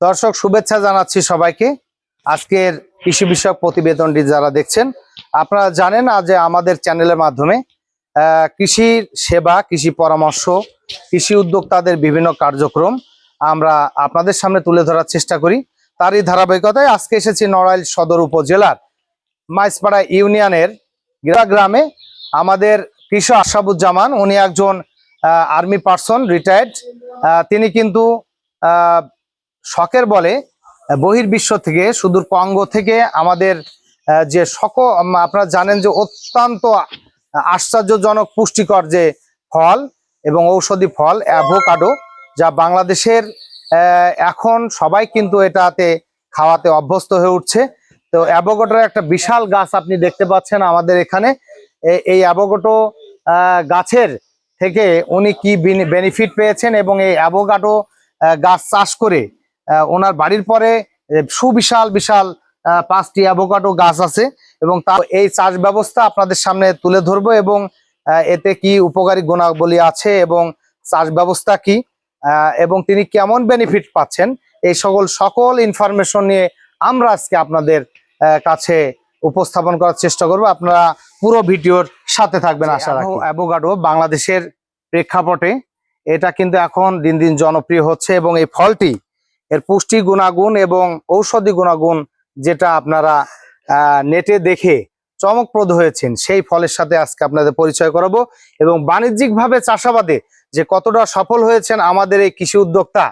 দর্শক, শুভেচ্ছা জানাচ্ছি সবাইকে। আজকের কৃষি বিষয়ক প্রতিবেদনটি যারা দেখছেন, আপনারা জানেন আজ আমাদের চ্যানেলের মাধ্যমে কৃষির সেবা, কৃষি পরামর্শ, কৃষি উদ্যোক্তাদের বিভিন্ন কার্যক্রম আমরা আপনাদের সামনে তুলে ধরার চেষ্টা করি। তারই ধারাবাহিকতায় আজকে এসেছি নড়াইল সদর উপজেলার মাইসপাড়া ইউনিয়নের গিরা গ্রামে। আমাদের কৃষক আশাবুজ্জামান উনি একজন আর্মি পার্সন রিটায়ার্ড তিনি কিন্তু শখের বলে বহির্বিশ্ব থেকে সুদূর কঙ্গো থেকে আমাদের যে উম, আপনারা জানেন যে অত্যন্ত আশ্চর্যজনক পুষ্টিকর যে ফল এবং ঔষধি ফল অ্যাভোকাডো যা বাংলাদেশের এখন সবাই কিন্তু এটাতে খাওয়াতে অভ্যস্ত হয়ে উঠছে। তো অ্যাভোকাডোর একটা বিশাল গাছ আপনি দেখতে পাচ্ছেন আমাদের এখানে। এই অ্যাভোকাডো গাছের থেকে উনি কি বেনিফিট পেয়েছেন এবং এই অ্যাভোকাডো গাছ চাষ করে ওনার বাড়ির পরে সুবিশাল বিশাল পাঁচটি অ্যাভোকাডো গাছ আছে এবং তার এই চাষ ব্যবস্থা আপনাদের সামনে তুলে ধরবো এবং এতে কি উপকারী গুণাবলী আছে এবং চাষ ব্যবস্থা কি এবং তিনি কেমন বেনিফিট পাচ্ছেন এই সকল সকল ইনফরমেশন নিয়ে আমরা আজকে আপনাদের আহ, কাছে উপস্থাপন করার চেষ্টা করব। আপনারা পুরো ভিডিওর সাথে থাকবেন আশা রাখি। অ্যাভোকাডো বাংলাদেশের প্রেক্ষাপটে এটা কিন্তু এখন দিন দিন জনপ্রিয় হচ্ছে এবং এই ফলটি এর পুষ্টি গুণাগুণ এবং ঔষধি গুণাগুণ যেটা আপনারা নেটে দেখে চমকপ্রদ হয়েছেন সেই ফলের সাথে আজকে আপনাদের পরিচয় করাবো এবং বাণিজ্যিকভাবে চাষাবাদে যে কতটা সফল হয়েছেন আমাদের এই কৃষি উদ্যোক্তা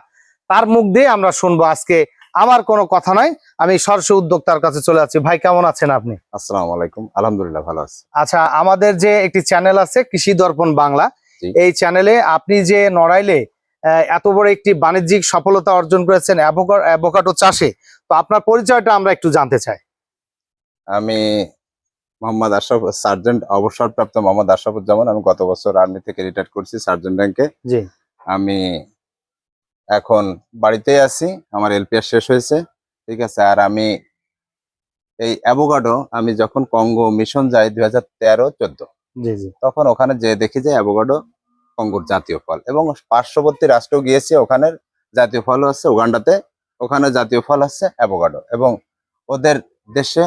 তার মুখ দিয়ে আমরা শুনব আজকে। আমার কোনো কথা নয় আমি সরষে উদ্যোক্তার কাছে চলে যাচ্ছি ভাই কেমন আছেন আপনি? আসসালামু আলাইকুম। আলহামদুলিল্লাহ ভালো আছি। আচ্ছা আমাদের যে একটি চ্যানেল আছে কৃষি দর্পণ বাংলা এই চ্যানেলে আপনি যে নড়াইলে এত বড় একটি বাণিজ্যিক সফলতা অর্জন করেছেন অ্যাভোকা- অ্যাভোকাডো চাষে। তো আপনার পরিচয়টা আমরা একটু জানতে চাই। আমি মোহাম্মদ আশরাফ সার্জেন্ট অবসরপ্রাপ্ত মোহাম্মদ আশরাফুজ্জামান। আমি গত বছর আর্মি থেকে রিটায়ার করছি সার্জেন্ট র্যাঙ্কে জি। আমি এখন বাড়িতেই আছি। আমার এলপিআর শেষ হয়েছে। ঠিক আছে? আর আমি এই অ্যাভোকাডো আমি যখন কঙ্গো মিশন যাই দুই হাজার তেরো চোদ্দ জি জি। তখন ওখানে যে দেখি যে অ্যাভোকাডো কঙ্গোর জাতীয় ফল। এবং পার্শ্ববর্তী রাষ্ট্র গিয়েছি ওখানের জাতীয় ফল হচ্ছে উগান্ডাতে ওখানে জাতীয় ফল হচ্ছে অ্যাভোকাডো। এবং ওদের দেশে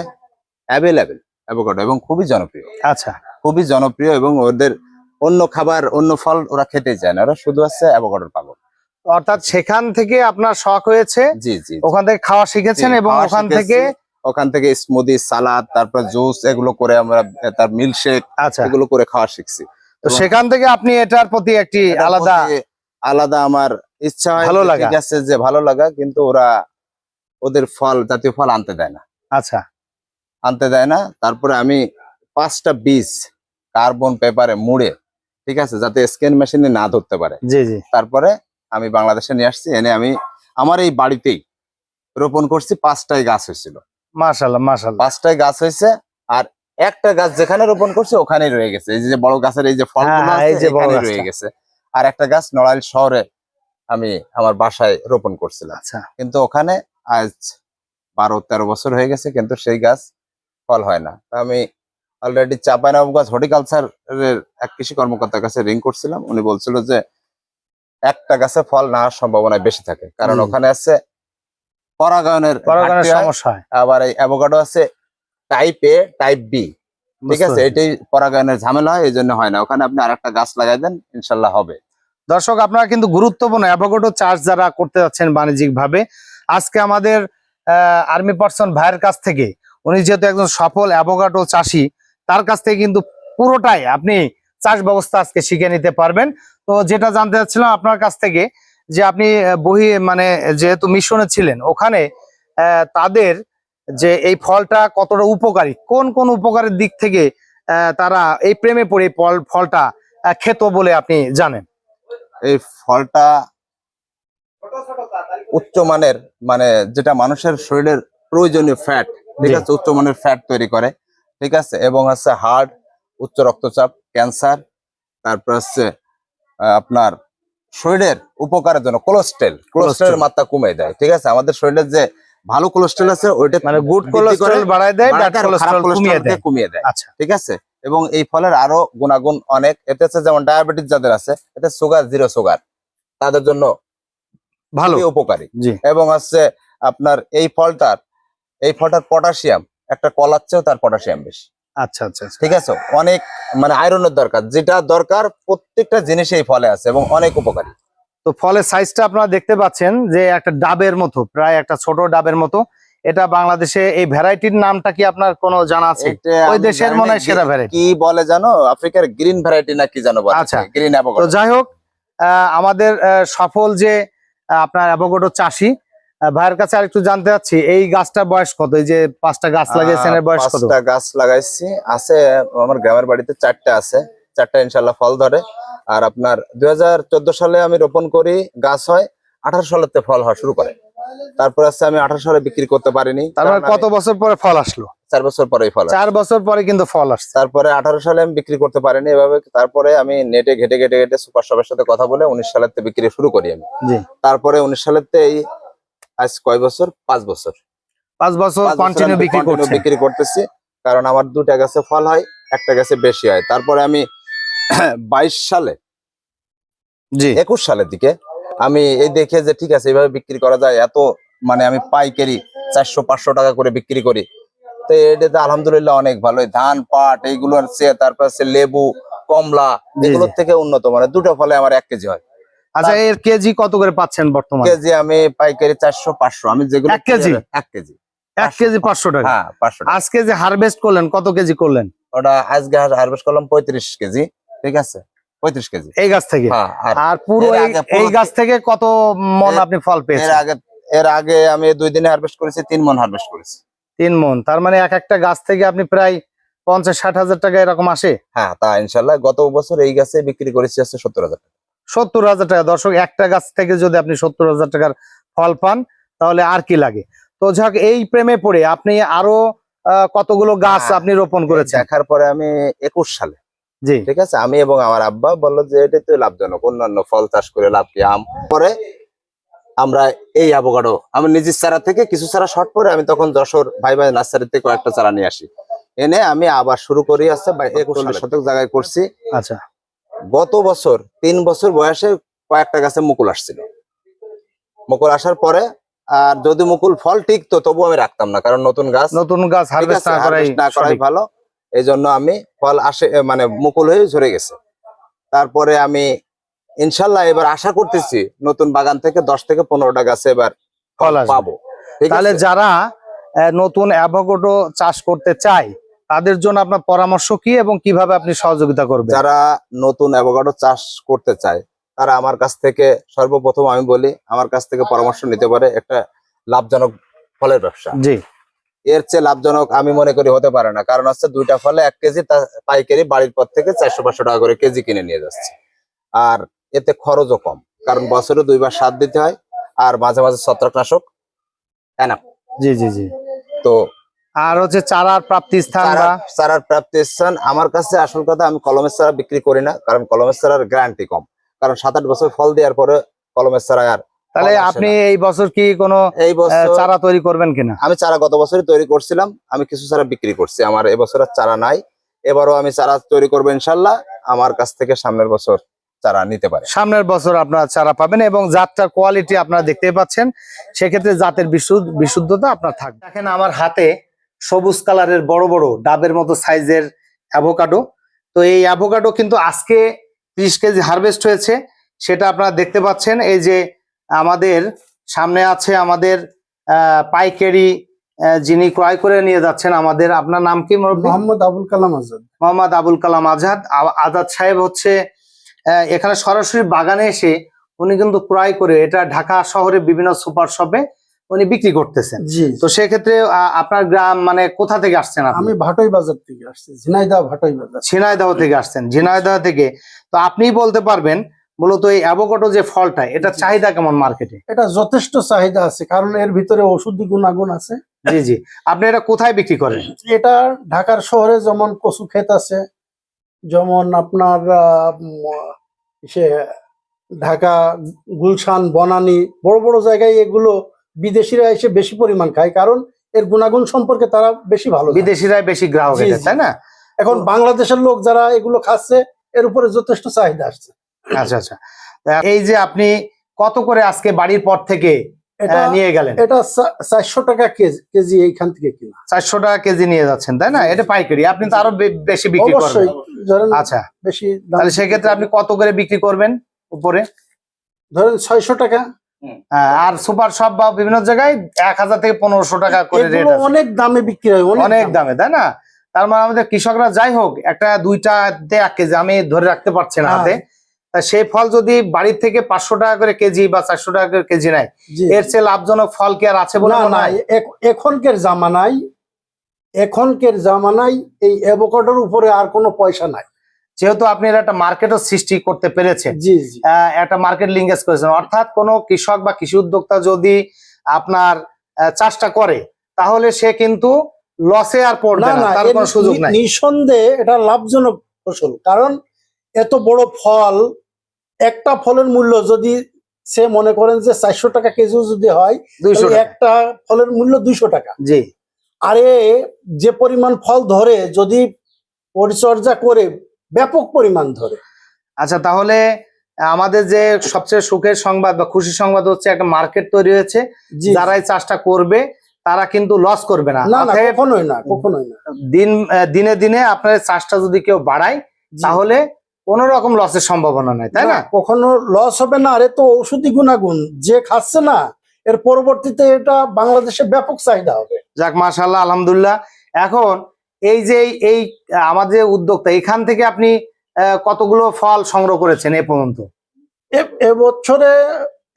অ্যাভেলেবেল অ্যাভোকাডো এবং খুবই জনপ্রিয়। আচ্ছা। খুবই জনপ্রিয় এবং ওদের অন্য খাবার অন্য ফল ওরা খেতে চায় না। ওরা শুধু হচ্ছে অ্যাভোকাডোর পাগল অর্থাৎ সেখান থেকে আপনার শখ হয়েছে? জি জি ওখান থেকে খাওয়া শিখেছেন এবং ওখান থেকে ওখান থেকে স্মুদি সালাদ তারপর জুস এগুলো করে আমরা তার মিল্কশেক আচ্ছা। এগুলো করে খাওয়া শিখছি। তো সেখান থেকে আপনি এটার প্রতি একটি আলাদা আলাদা আমার ইচ্ছা হয় ভালো লাগা। ঠিক আছে যে ভালো লাগা কিন্তু ওরা ওদের ফল জাতীয় ফল আনতে দেয় না। আচ্ছা। আনতে দেয় না। তারপরে আমি পাঁচটা বীজ কার্বন পেপারে মুড়ে ঠিক আছে যাতে স্ক্যান মেশিনে না ধরতে পারে। জি জি। তারপরে আমি বাংলাদেশে নিয়ে আসছি এনে আমি আমার এই বাড়িতেই রোপণ করছি পাঁচটাই গাছ হয়েছিল। মাশাল্লাহ মাশাল্লাহ। পাঁচটাই গাছ হয়েছে আর একটা গাছ যেখানে রোপণ করছে ওখানেই রয়ে গেছে। এই যে বড় গাছের এই যে ফলগুলো হ্যাঁ, এই যে বড় রয়ে গেছে। আর একটা গাছ নড়াইল শহরে আমি আমার বাসায় রোপণ করছিলাম। আচ্ছা। কিন্তু ওখানে আজ বারো তেরো বছর হয়ে গেছে কিন্তু সেই গাছ ফল হয় না। আমি অলরেডি চাপাইনবাবগঞ্জ গাছ হর্টিকালচার এর এক কৃষি কর্মকর্তার কাছে রিং করছিলাম। উনি বলছিল যে একটা গাছে ফল না হওয়ার সম্ভাবনা বেশি থাকে। কারণ ওখানে আছে পরাগায়নের হয়, সমস্যা আবার এই অ্যাভোকাডো আছে টাইপ এ টাইপ বি ঠিক আছে? এটাই পরাগায়নের ঝামেলা হয় এই জন্য হয় না। ওখানে আপনি আরেকটা গাছ লাগাই দেন ইনশাল্লাহ হবে। দর্শক আপনারা কিন্তু গুরুত্বপূর্ণ অ্যাভোকাডো চাষ যারা করতে যাচ্ছেন বাণিজ্যিক ভাবে আজকে আমাদের আর্মি পার্সন ভাইয়ের কাছ থেকে উনি যেহেতু একজন সফল অ্যাভোকাডো চাষি তার কাছ থেকে কিন্তু পুরোটাই আপনি চাষ ব্যবস্থা আজকে শিখে নিতে পারবেন। তো যেটা জানতে চাচ্ছিলাম আপনার কাছ থেকে যে আপনি বহি মানে যেহেতু মিশনে ছিলেন ওখানে আহ, তাদের যে এই ফলটা কতটা উপকারী কোন কোন উপকারের দিক থেকে তারা এই প্রেমে পড়ে ফল ফলটা খেত বলে আপনি জানেন? এই ফলটা উচ্চমানের মানে যেটা মানুষের শরীরের প্রয়োজনীয় ফ্যাট ঠিক। আছে? উচ্চমানের ফ্যাট তৈরি করে ঠিক আছে? এবং হচ্ছে হার্ট উচ্চ রক্তচাপ ক্যান্সার তারপর হচ্ছে আপনার শরীরের উপকারের জন্য কোলেস্ট্রল কোলেস্ট্রলের মাত্রা কমে দেয় ঠিক আছে? আমাদের শরীরের যে ভালো কোলেস্ট্রল আছে ওইটা মানে গুড কোলেস্টেরল বাড়ায় দেয় ব্যাড কোলেস্টেরল কমিয়ে দেয়। কমিয়ে দেয়। আচ্ছা। ঠিক আছে? এবং এই ফলের আরও গুণাগুণ অনেক। এতে হচ্ছে যেমন ডায়াবেটিস যাদের আছে এতে সুগার জিরো সুগার তাদের জন্য ভালো। উপকারী। এবং হচ্ছে আপনার এই ফলটার এই ফলটার পটাশিয়াম একটা কলার চেয়েও তার পটাশিয়াম বেশি। আচ্ছা আচ্ছা আচ্ছা। ঠিক আছে? অনেক মানে আয়রনের দরকার। যেটা দরকার প্রত্যেকটা জিনিস এই ফলে আছে এবং অনেক উপকারী। তো ফলের সাইজটা আপনারা দেখতে পাচ্ছেন যে একটা ডাবের মতো প্রায় একটা ছোট ডাবের মতো। এটা বাংলাদেশে এই ভ্যারাইটির নামটা কি আপনার কোনো জানা আছে? ওই দেশের মনে হয় সেরা ভ্যারাইটি কি বলে জানো? আফ্রিকার গ্রিন ভ্যারাইটি না কি জানো আচ্ছা। গ্রিন তো যাই হোক আহ, আমাদের সফল যে আপনার অ্যাভোকাডো চাষি ভাইয়ের কাছে আরেকটু জানতে চাচ্ছি এই গাছটা বয়স কত? এই যে পাঁচটা গাছ লাগিয়েছেন এর বয়স কত? পাঁচটা গাছ লাগাইছি। আছে আমার গ্রামের বাড়িতে চারটা আছে। চারটা ইনশাল্লাহ ফল ধরে। আর আপনার দুই হাজার চোদ্দ সালে আমি রোপণ করি গাছ হয় আঠারো সালেতে ফল হওয়া শুরু করে। তারপর আছে আমি আঠারো সালে বিক্রি করতে পারিনি। তারপরে কারণ কত বছর পরে ফল আসলো? চার বছর পরেই ফল চার বছর পরে কিন্তু ফল আসছে। তারপরে আঠারো সালে আমি বিক্রি করতে পারিনি এভাবে। তারপরে আমি নেটে ঘেটে ঘেটে ঘেটে সুপার শপের সাথে কথা বলে উনিশ সালের বিক্রি শুরু করি আমি। তারপরে উনিশ সালের এই আজ কয় বছর? পাঁচ বছর। পাঁচ বছর কন্টিনিউ বিক্রি করতেছি। কারণ আমার দুটা গাছে ফল হয় একটা গাছে বেশি হয়। তারপরে আমি বাইশ সালে জি। একুশ সালের দিকে আমি এই দেখে যে ঠিক আছে এইভাবে বিক্রি করা যায় এত মানে আমি পাইকারি চারশো পাঁচশো টাকা করে বিক্রি করি। তো এটাতে আলহামদুলিল্লাহ অনেক ভালো। ধান পাট এইগুলোর চেয়ে তারপর আছে লেবু কমলা এগুলোর থেকে উন্নত মানে দুটো ফলে আমার এক কেজি হয়। আচ্ছা এর কেজি কত করে পাচ্ছেন বর্তমানে? কেজি আমি পাইকারি চারশো পাঁচশো আমি যেগুলো এক কেজি? এক কেজি। এক কেজি পাঁচশো টাকা? হ্যাঁ পাঁচশো। আজকে যে হারভেস্ট করলেন কত কেজি করলেন? ওটা আজকে হারভেস্ট করলাম পঁয়ত্রিশ কেজি। ঠিক আছে পঁয়ত্রিশ কেজি। এই গাছ থেকে? হ্যাঁ আর পুরো এই- গাছ থেকে কত মন আপনি ফল এর পেয়েছেন? আগে এর আগে আমি দুই দিনে হারভেস্ট করেছি তিন মন হারভেস্ট করেছি। তিন মন। তার মানে এক একটা গাছ থেকে আপনি প্রায় পঞ্চাশ ষাট হাজার টাকা এরকম আসে? হ্যাঁ তা ইনশাল্লাহ গত বছর এই গাছে বিক্রি করেছি হচ্ছে সত্তর হাজার টাকা। সত্তর হাজার টাকা। দর্শক একটা গাছ থেকে যদি আপনি সত্তর হাজার টাকার ফল পান তাহলে আর কি লাগে? তো যাক এই প্রেমে পড়ে আপনি আরও কতগুলো গাছ হ্যাঁ, আপনি রোপণ করেছেন? দেখার পরে আমি একুশ সালে জি। ঠিক আছে? আমি এবং আমার আব্বা বলল যে এটা তো লাভজনক। অন্যান্য ফল চাষ করে লাভ কি? আম। পরে আমরা এই অ্যাভোকাডো আমি নিজের চারা থেকে কিছু চারা শর্ট পরে আমি তখন যশোর ভাই ভাই নার্সারি থেকে কয়েকটা চারা নিয়ে আসি। এনে আমি আবার শুরু করি আসছে একুশ শতক জায়গায় করছি। আচ্ছা। গত বছর তিন বছর বয়সে কয়েকটা গাছে মুকুল আসছিল। মুকুল আসার পরে আর যদি মুকুল ফল টিকতো তবু আমি রাখতাম না কারণ নতুন গাছ নতুন গাছ হারভেস্ট না করাই। ভালো। এই জন্য আমি ফল আসে মানে মুকুল হয়ে ঝরে গেছে। তারপরে আমি ইনশাল্লাহ এবার আশা করতেছি নতুন বাগান থেকে দশ থেকে পনেরোটা গাছে এবার ফল পাবো। তাহলে যারা নতুন অ্যাভোকাডো চাষ করতে চায় তাদের জন্য আপনার পরামর্শ কি এবং কীভাবে আপনি সহযোগিতা করবেন? যারা নতুন অ্যাভোকাডো চাষ করতে চায় তারা আমার কাছ থেকে সর্বপ্রথম আমি বলি আমার কাছ থেকে পরামর্শ নিতে পারে একটা লাভজনক ফলের ব্যবসা। জি। এর চেয়ে লাভজনক আমি মনে করি হতে পারে না। কারণ হচ্ছে দুইটা ফলে এক কেজি পাইকারি বাড়ির পর থেকে চারশো পাঁচশো টাকা করে কেজি কিনে নিয়ে যাচ্ছে। আর এতে খরচও কম। কারণ বছরে দুইবার সার দিতে হয় আর মাঝে মাঝে ছত্রাকনাশক জি জি জি। তো আর হচ্ছে চারার প্রাপ্তি স্থান চারার প্রাপ্তি স্থান আমার কাছে আসল কথা আমি কলমের চারা বিক্রি করি না। কারণ কলমের চারার গ্যারান্টি কম। কারণ সাত আট বছর ফল দেওয়ার পরে কলমের চারা আর তাহলে আপনি এই বছর কি কোনো এই বছর চারা তৈরি করবেন কিনা? আমি চারা গত বছরই তৈরি করছিলাম আমি কিছু চারা বিক্রি করছি আমার এবছর আর চারা নাই। এবারও আমি চারা তৈরি করব ইনশাল্লাহ আমার কাছ থেকে সামনের বছর চারা নিতে পারে। সামনের বছর আপনারা চারা পাবেন এবং জাতটার কোয়ালিটি আপনারা দেখতে পাচ্ছেন সেক্ষেত্রে জাতের বিশুদ্ধ বিশুদ্ধতা আপনার থাকবে। দেখেন আমার হাতে সবুজ কালারের বড় বড় ডাবের মতো সাইজের অ্যাভোকাডো তো এই অ্যাভোকাডো কিন্তু আজকে ত্রিশ কেজি হারভেস্ট হয়েছে সেটা আপনারা দেখতে পাচ্ছেন এই যে আমাদের সামনে আছে আমাদের পাইকারি যিনি ক্রয় করে নিয়ে যাচ্ছেন আমাদের আপনার নাম কি? মোহাম্মদ আবুল কালাম আজাদ। মোহাম্মদ আবুল কালাম আজাদ। আজাদ সাহেব হচ্ছে এখানে সরাসরি বাগানে এসে উনি কিন্তু ক্রয় করে এটা ঢাকা শহরে বিভিন্ন সুপার শপে উনি বিক্রি করতেছেন। জি তো সেক্ষেত্রে আপনার গ্রাম মানে কোথা থেকে আসছেন আমি ভাটই বাজার থেকে আসছি ঝিনাইদহ ভাটই বাজার। ঝিনাইদহ থেকে আসছেন ঝিনাইদহ থেকে। তো আপনিই বলতে পারবেন মূলত এই অ্যাভোকাডো যে ফলটা এটা চাহিদা কেমন মার্কেটে এটা যথেষ্ট চাহিদা আছে কারণ এর ভিতরে ওষুধি গুণাগুণ আছে। জি জি। আপনি এটা কোথায় বিক্রি করেন? এটা ঢাকার শহরে যেমন কচু ক্ষেত আছে যেমন আপনার সে ঢাকা গুলশান বনানী বড় বড় জায়গায় এগুলো বিদেশিরা এসে বেশি পরিমাণ খায় কারণ এর গুণাগুণ সম্পর্কে তারা বেশি ভালো জানে। বিদেশিরাই বেশি গ্রাহক তাই না? এখন বাংলাদেশের লোক যারা এগুলো খাচ্ছে এর উপরে যথেষ্ট চাহিদা আসছে। আচ্ছা আচ্ছা। এই যে আপনি কত করে আজকে বাড়ির পর থেকে এটা নিয়ে গেলেন? এটা চারশো টাকা কেজি কেজি এইখান থেকে কিনা। চারশো টাকা কেজি নিয়ে যাচ্ছেন তাই না? এটা পাইকারি। আপনি তো আরও বেশি বিক্রি করবেন। আচ্ছা। বেশি তাহলে সেক্ষেত্রে আপনি কত করে বিক্রি করবেন উপরে? ধরেন ছয়শো টাকা। হ্যাঁ, আর সুপার শপ বা বিভিন্ন জায়গায় এক হাজার থেকে পনেরোশো টাকা করে রেট অনেক দামে বিক্রি হয় অনেক দামে। তাই না? তার মানে আমাদের কৃষকরা যাই হোক একটা দুইটা এক কেজি আমি ধরে রাখতে পারছি না হ্যাঁ। হাতে। তা সেই ফল যদি বাড়ির থেকে পাঁচশো টাকা করে কেজি বা চারশো টাকা করে কেজি নেয় এর চেয়ে লাভজনক ফল কি আর আছে বলে না এখনকার জামানায় এখনকার জামানায় এই অ্যাভোকাডোর উপরে আর কোনো পয়সা নাই। যেহেতু আপনি একটা মার্কেটও সৃষ্টি করতে পেরেছেন একটা মার্কেট লিঙ্গেজ করেছেন। অর্থাৎ কোনো কৃষক বা কৃষি উদ্যোক্তা যদি আপনার চাষটা করে তাহলে সে কিন্তু লসে আর পড়বে না তার কোনো সুযোগ নাই। নিঃসন্দেহে এটা লাভজনক ফসল কারণ এত বড় ফল একটা ফলের মূল্য যদি সে মনে করেন যে চারশো টাকা কেজি যদি হয় একটা ফলের মূল্য দুইশো টাকা। জি। আরে যে পরিমাণ ফল ধরে যদি পরিচর্যা করে ব্যাপক পরিমাণ ধরে। আচ্ছা তাহলে আমাদের যে সবচেয়ে সুখের সংবাদ বা খুশি সংবাদ হচ্ছে একটা মার্কেট তৈরি হয়েছে। যারা এই চাষটা করবে তারা কিন্তু লস করবে না। কখনোই না কখনোই না। দিন দিনে দিনে আপনার চাষটা যদি কেউ বাড়ায় তাহলে কোনো রকম লসের সম্ভাবনা নাই তাই না কখনো লস হবে না আরে তো ঔষধি গুণাগুণ যে খাচ্ছে না এর পরবর্তীতে এটা বাংলাদেশে ব্যাপক চাহিদা হবে। যাক মাশাল্লাহ আলহামদুলিল্লাহ। এখন এই যে এই আমাদের যে উদ্যোক্তা এখান থেকে আপনি কতগুলো ফল সংগ্রহ করেছেন এ পর্যন্ত? এ- এবছরে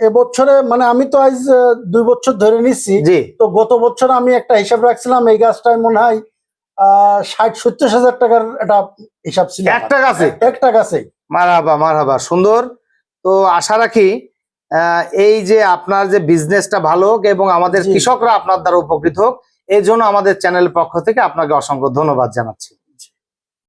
এবছরে মানে আমি তো আজ দুই বছর ধরে নিচ্ছি তো গত বছর আমি একটা হিসাব রাখছিলাম এই গাছটায় মনে হয় ষাট সত্তর হাজার টাকার একটা হিসাব ছিল। একটা গাছে? একটা গাছে। মারহাবা মারহাবা সুন্দর। তো আশা রাখি আহ, এই যে আপনার যে বিজনেসটা ভালো হোক এবং আমাদের কৃষকরা আপনার দ্বারা উপকৃত হোক এই জন্য আমাদের চ্যানেলের পক্ষ থেকে আপনাকে অসংখ্য ধন্যবাদ জানাচ্ছি।